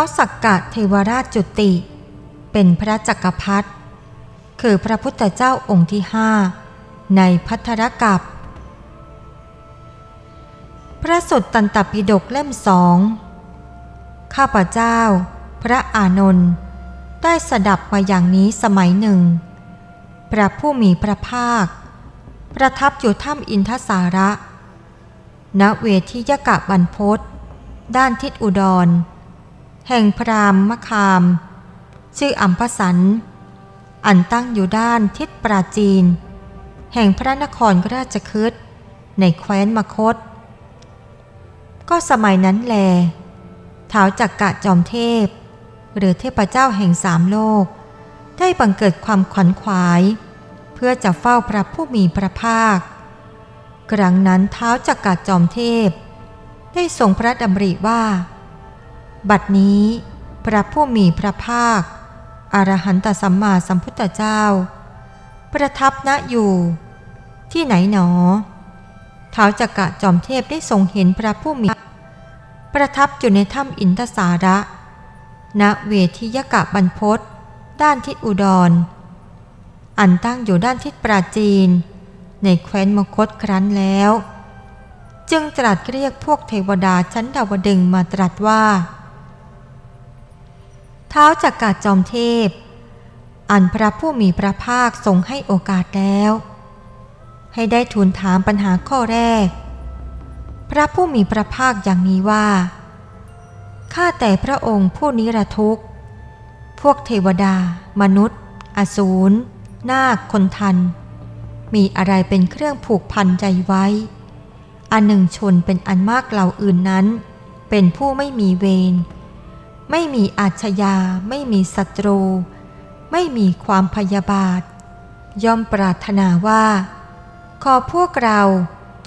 ท้าวสักกะเทวราชจุติ เป็นพระจักรพรรดิคือพระพุทธเจ้าองค์ที่ห้าในพัทธรกัปพระสุตตันตปิฎกเล่มสองข้าพเจ้า พระอานนท์ได้สดับมาอย่างนี้สมัยหนึ่ง พระผู้มีพระภาค ประทับอยู่ถ้ำอินทสาระ ณเวทียกะบรรพศด้านทิศอุดร แห่งพรามมะคาม ชื่ออัมพสัน อันตั้งอยู่ด้านทิศปราจีน แห่งพระนครราชคฤห์ในแคว้นมคต ก็สมัยนั้นแลท้าวจักกะจอมเทพ หรือเทพเจ้าแห่งสามโลก ได้บังเกิดความขวัญขวาย เพื่อจะเฝ้าพระผู้มีพระภาค ครั้งนั้นเท้าวจักกะจอมเทพ ได้ทรงพระดำริว่า บัดนี้พระผู้มีพระภาค อรหันตสัมมาสัมพุทธเจ้า ประทับณอยู่ ที่ไหนหนอท้าวจักกะจอมเทพได้ทรงเห็นพระผู้มี ประทับอยู่ในถ้ำอินทสาระ ณเวทียกะบรรพศด้านทิศอุดร อันตั้งอยู่ด้านทิศปราจีน ในแคว้นมคตครั้นแล้ว จึงตรัสเรียกพวกเทวดาชั้นดาวดึงมาตรัสว่า เท้าจักกาจอมเทพ อันพระผู้มีพระภาคทรงให้โอกาสแล้ว ให้ได้ทูลถามปัญหาข้อแรก พระผู้มีพระภาคอย่างนี้ว่า ข้าแต่พระองค์ผู้นิรทุกข์ พวกเทวดา มนุษย์ อสูร นาค คนทัน มีอะไรเป็นเครื่องผูกพันใจไว้ อันหนึ่งชนเป็นอันมากเหล่าอื่นนั้น เป็นผู้ไม่มีเวร ไม่มีอาชญา ไม่มีศัตรู ไม่มีความพยาบาท ย่อมปรารถนาว่า ขอพวกเรา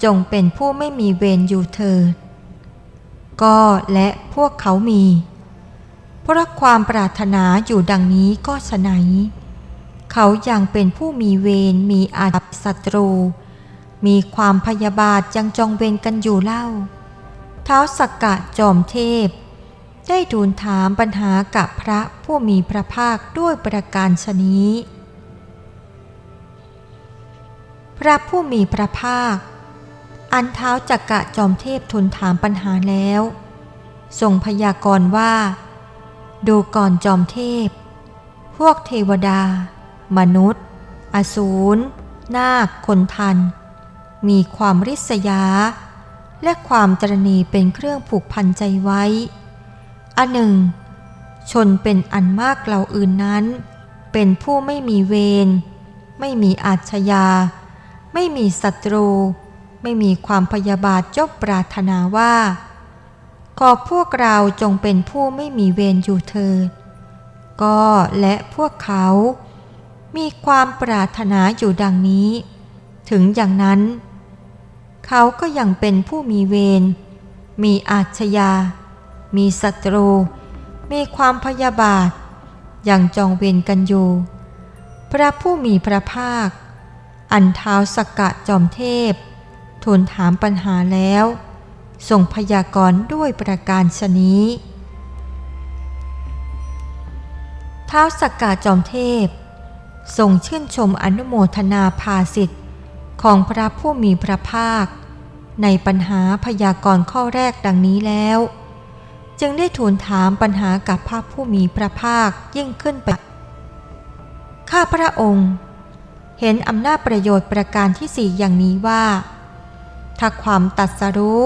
จงเป็นผู้ไม่มีเวรอยู่เถิด ก็และพวกเขามี เพราะความปรารถนาอยู่ดังนี้ก็ฉะไหน เขายังเป็นผู้มีเวรมีอาบศัตรู มีความพยาบาทยังจองเวรกันอยู่เล่า เท้าสักกะจอมเทพ ได้ทูลถามปัญหากับพระผู้มีพระภาคด้วยประการชนี้ พระผู้มีพระภาค อันเท้าจักกะจอมเทพทูลถามปัญหาแล้วทรงพยากรณ์ว่า ดูก่อนจอมเทพ พวกเทวดา มนุษย์ อสูร นาค คนทัน มีความริษยา และความตรณีเป็นเครื่องผูกพันใจไว้ อันหนึ่ง ชนเป็นอันมากเหล่าอื่นนั้น เป็นผู้ไม่มีเวร ไม่มีอาชญา ไม่มีศัตรู ไม่มีความพยาบาทจบปรารถนาว่า ขอพวกเราจงเป็นผู้ไม่มีเวรอยู่เถิด ก็และพวกเขา มีความปรารถนาอยู่ดังนี้ ถึงอย่างนั้น เขาก็ยังเป็นผู้มีเวร มีอาชญา มีศัตรู มีความพยาบาท อยังจองเวรกันอยู่ พระผู้มีพระภาค อันเท้าสกกะจอมเทพ ทูลถามปัญหาแล้วส่งพยากรณ์ด้วยประการชนี้เท้าสกกะจอมเทพทรงชื่นชมอนุโมทนาภาสิทธิ์ของพระผู้มีพระภาค ในปัญหาพยากรณ์ข้อแรกดังนี้แล้ว จึงได้ทูลถามปัญหากับพระผู้มีพระภาคยิ่งขึ้นไป ข้าพระองค์ เห็นอำนาจประโยชน์ประการที่สี่อย่างนี้ว่า ถ้าความตัดสรู้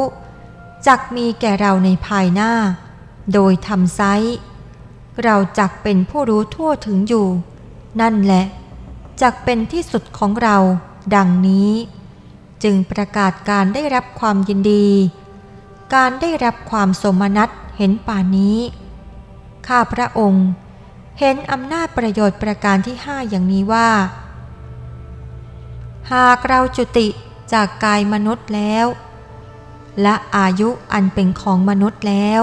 จักมีแก่เราในภายหน้า โดยทำไซเราจักเป็นผู้รู้ทั่วถึงอยู่ นั่นแหละจักเป็นที่สุดของเราดังนี้ จึงประกาศการได้รับความยินดี การได้รับความสมนัต เห็นป่านี้ ข้าพระองค์เห็นอำนาจประโยชน์ประการที่ห้าอย่างนี้ว่า หากเราจุติจากกายมนุษย์แล้ว และอายุอันเป็นของมนุษย์แล้ว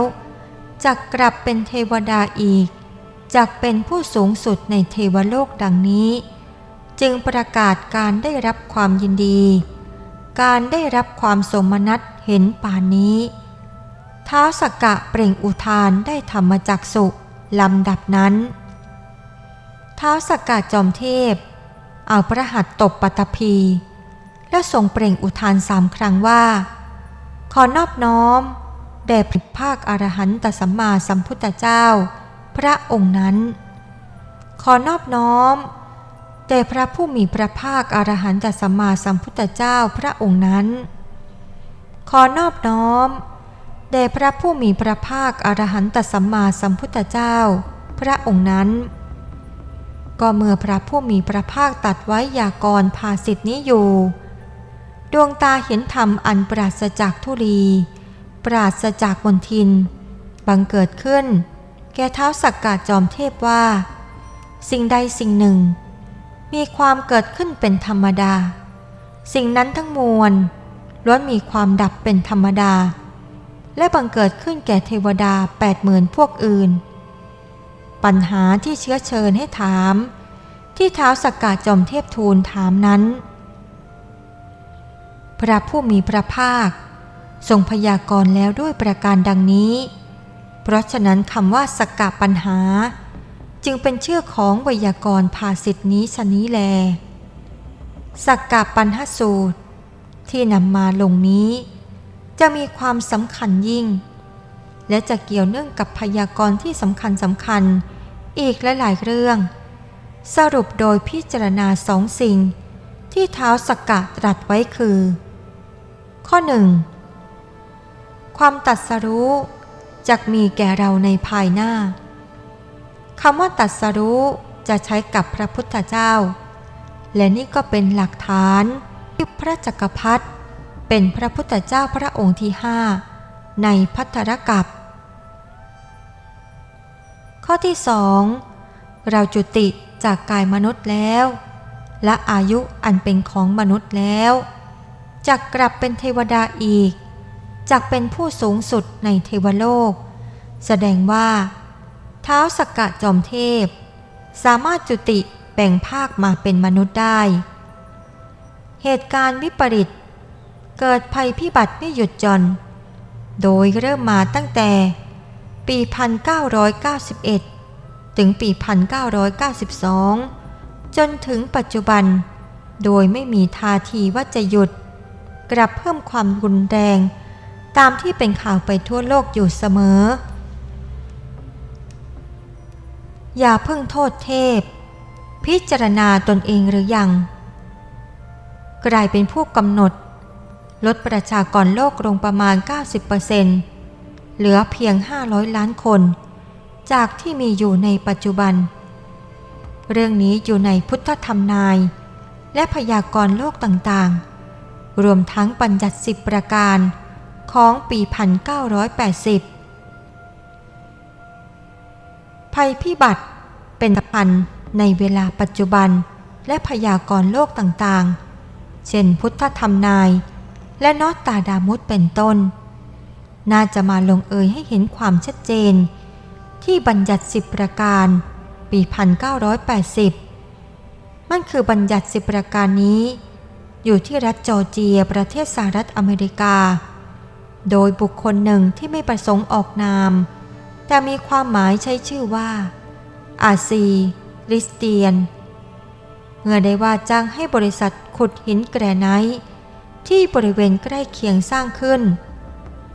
จักกลับเป็นเทวดาอีกจักเป็นผู้สูงสุดในเทวโลกดังนี้ จึงประกาศการได้รับความยินดี การได้รับความสมนัตเห็นป่านนี้ ท้าวสกกะเปล่งอุทานได้ธรรมจักสุลำดับนั้นท้าวสกกะจอมเทพ เอาพระหัตตบปัตตภี แล้วทรงเปล่งอุทานสามครั้งว่า ขอนอบน้อม แด่พระภาคอรหันตสัมมาสัมพุทธเจ้า พระองค์นั้น ขอนอบน้อมแด่พระผู้มีพระภาคอรหันตสัมมาสัมพุทธเจ้าพระองค์นั้น ขอนอบน้อม แด่พระผู้มีพระภาคอรหันตสัมมาสัมพุทธเจ้า พระองค์นั้น ก็เมื่อพระผู้มีพระภาคตัดไว้ยากรภาสิทธินี้อยู่ ดวงตาเห็นธรรมอันปราศจากทุลี ปราศจากมนทิน บังเกิดขึ้น แก่เท้าสักกาจอมเทพว่า สิ่งใดสิ่งหนึ่ง มีความเกิดขึ้นเป็นธรรมดา สิ่งนั้นทั้งมวลล้วนมีความดับเป็นธรรมดา และบังเกิดขึ้นแก่เทวดาแปดหมื่นพวกอื่น ปัญหาที่เชื้อเชิญให้ถาม ที่เท้าสกกาจอมเทพทูลถามนั้น พระผู้มีพระภาค ทรงพยากรณ์แล้วด้วยประการดังนี้ เพราะฉะนั้นคำว่าสกกะปัญหา จึงเป็นชื่อของไวยากรณ์ภาสิทธินี้ชนี้แลสักกะปัญหาสูตร ที่นำมาลงนี้ จะมีความสำคัญยิ่ง และจะเกี่ยวเนื่องกับพยากรณ์ที่สำคัญสำคัญอีกหลายๆเรื่อง สรุปโดยพิจารณาสองสิ่ง ที่เท้าสกกะตรัสไว้คือ ข้อหนึ่งความตัดสรู้จะมีแก่เราในภายหน้าคำว่าตัดสรู้จะใช้กับพระพุทธเจ้า และนี่ก็เป็นหลักฐานที่พระจักรพรรดิ เป็นพระพุทธเจ้าพระองค์ที่ห้าในพัทธรกัปข้อที่สองเราจุติจากกายมนุษย์แล้ว และอายุอันเป็นของมนุษย์แล้วจะกลับเป็นเทวดาอีกจากเป็นผู้สูงสุดในเทวโลก แสดงว่า เท้าสกกะจอมเทพ สามารถจุติแบ่งภาคมาเป็นมนุษย์ได้ เหตุการณ์วิปริต เกิดภัยพิบัติไม่หยุดจนโดยเริ่มมาตั้งแต่ปี 1991 ถึงปี 1992 จนถึงปัจจุบัน โดยไม่มีท่าทีว่าจะหยุด กลับเพิ่มความรุนแรง ตามที่เป็นข่าวไปทั่วโลกอยู่เสมอ อย่าเพิ่งโทษเทพ พิจารณาตนเองหรือยัง กลายเป็นผู้กำหนด ลดประชากรโลกลงประมาณ 90%เหลือเพียง 500 ล้านคน จากที่มีอยู่ในปัจจุบัน เรื่องนี้อยู่ในพุทธธรรมนาย และพยากรณ์โลกต่างๆ รวมทั้งปัญญัติสิบประการของปี 1980 ภัยพิบัติเป็นพันในเวลาปัจจุบันและพยากรณ์โลกต่างๆ เช่นพุทธธรรมนาย และนอตตาดามุตเป็นต้น น่าจะมาลงเอยให้เห็นความชัดเจน ที่บัญญัติสิบประการ ปี 1980 มันคือบัญญัติสิบประการนี้ อยู่ที่รัฐจอร์เจียประเทศสหรัฐอเมริกา โดยบุคคลหนึ่งที่ไม่ประสงค์ออกนาม แต่มีความหมายใช้ชื่อว่า อาซีริสเตียนเมื่อได้ว่าจ้างให้บริษัทขุดหินแกรไนท์ ที่บริเวณใกล้เคียงสร้างขึ้น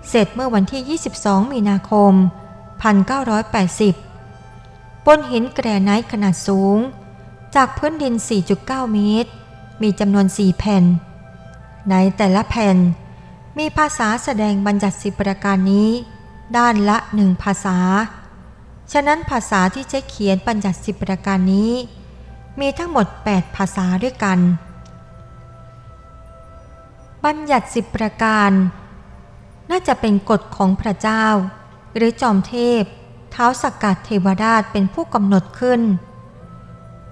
เสร็จเมื่อวันที่ 22 มีนาคม 1980 บนหินแกรไนท์ขนาดสูง จากพื้นดิน 4.9 เมตร มีจำนวน 4 แผ่น ในแต่ละแผ่น มีภาษาแสดงบัญญัติสิประการนี้ ด้านละหนึ่งภาษา ฉะนั้นภาษาที่ใช้เขียนบัญญัติสิประการนี้ มีทั้งหมด 8 ภาษาด้วยกัน บัญญัติสิบประการ น่าจะเป็นกฎของพระเจ้า หรือจอมเทพ เท้าสกกัดเทวราชเป็นผู้กำหนดขึ้น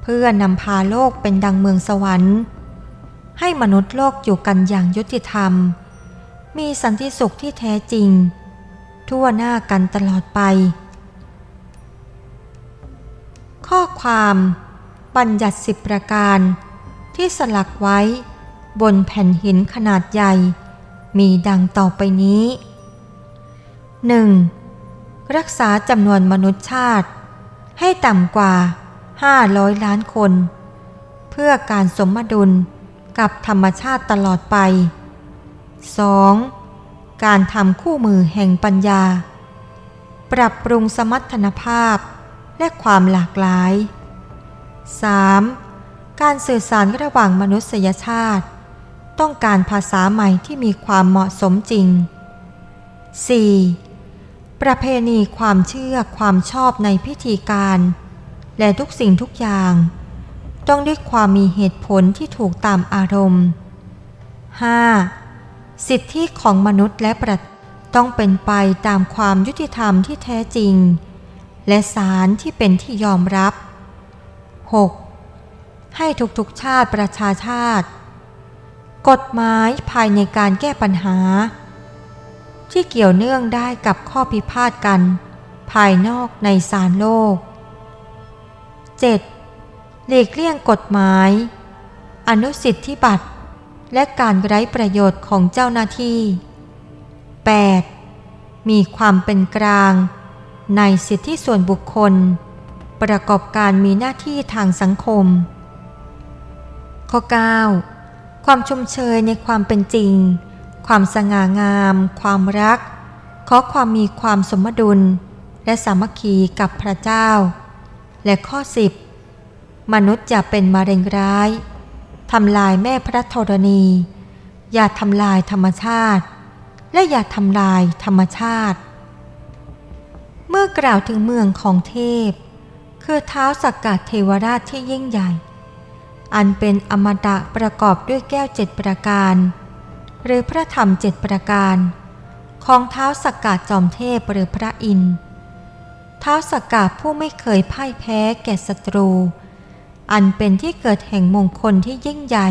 เพื่อนำพาโลกเป็นดังเมืองสวรรค์ ให้มนุษย์โลกอยู่กันอย่างยุติธรรม มีสันติสุขที่แท้จริง ทั่วหน้ากันตลอดไป ข้อความ บัญญัติสิบประการที่สลักไว้ บนแผ่นหินขนาดใหญ่ มีดังต่อไปนี้ 1. รักษาจำนวนมนุษยชาติ ให้ต่ำกว่า 500 ล้านคน เพื่อการสมดุลกับธรรมชาติตลอดไป 2. การทำคู่มือแห่งปัญญา ปรับปรุงสมรรถนภาพและความหลากหลาย 3. การสื่อสารระหว่างมนุษยชาติ ต้องการภาษาใหม่ที่มีความเหมาะสมจริง 4. ประเพณีความเชื่อความชอบในพิธีการ และทุกสิ่งทุกอย่าง ต้องด้วยความมีเหตุผลที่ถูกตามอารมณ์ 5. สิทธิของมนุษย์และประต้องเป็นไปตามความยุติธรรมที่แท้จริง และสารที่เป็นที่ยอมรับ 6. ให้ทุกๆชาติประชาชาติ กฎหมายภายในการแก้ปัญหา ที่เกี่ยวเนื่องได้กับข้อพิพาทกัน ภายนอกในศาลโลก 7. หลีกเลี่ยงกฎหมาย อนุสิทธิบัตร และการไร้ประโยชน์ของเจ้าหน้าที่ 8. มีความเป็นกลาง ในสิทธิส่วนบุคคล ประกอบการมีหน้าที่ทางสังคม ข้อ 9. ความชมเชยในความเป็นจริง ความสง่างาม ความรัก ขอความมีความสมดุล และสามัคคีกับพระเจ้า และข้อ10มนุษย์อย่าเป็นมะเร็งร้ายทำลายแม่พระธรณี อย่าทำลายธรรมชาติ และอย่าทำลายธรรมชาติ เมื่อกล่าวถึงเมืองของเทพ คือเท้าสักกัดเทวราชที่ยิ่งใหญ่ อันเป็นอมตะประกอบด้วยแก้วเจ็ดประการ หรือพระธรรมเจ็ดประการ ของเท้าสักกัดจอมเทพหรือพระอินทร์เท้าสักกัดผู้ไม่เคยพ่ายแพ้แก่ศัตรู อันเป็นที่เกิดแห่งมงคลที่ยิ่งใหญ่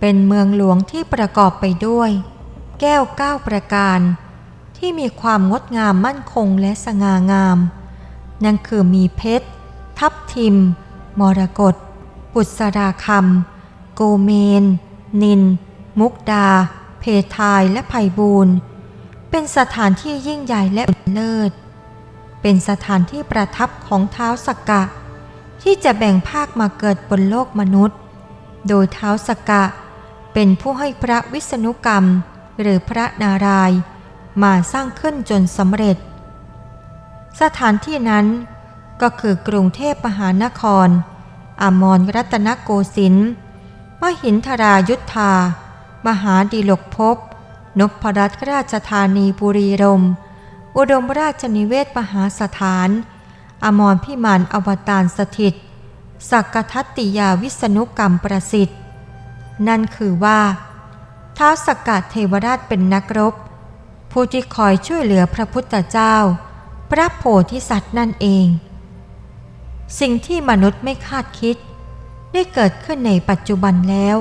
เป็นเมืองหลวงที่ประกอบไปด้วย แก้วเก้าประการ ที่มีความงดงามมั่นคงและสง่างาม นั่นคือมีเพชร ทับทิม มรกต บุษราคำโกเมน นิน มุกดา เพทายและไพบูรณ์เป็นสถานที่ยิ่งใหญ่และเลิศ เป็นสถานที่ประทับของเท้าสกกะ ที่จะแบ่งภาคมาเกิดบนโลกมนุษย์ โดยเท้าสกกะ เป็นผู้ให้พระวิษณุกรรม หรือพระนารายณ์มาสร้างขึ้นจนสำเร็จ สถานที่นั้นก็คือกรุงเทพมหานคร อมรรัตนโกสินทร์มหินทรายุทธา มหาดีลกภพนพรัตนราชธานีบุรีรม อุดมราชนิเวศมหาสถาน อมรพิมานอวตารสถิต สักกทัตติยาวิษณุกรรมประสิทธิ์ นั่นคือว่าท้าวสกกัดเทวราชเป็นนักรบ ผู้ที่คอยช่วยเหลือพระพุทธเจ้า พระโพธิสัตว์นั่นเอง สิ่งที่มนุษย์ไม่คาดคิด ได้เกิดขึ้นในปัจจุบันแล้ว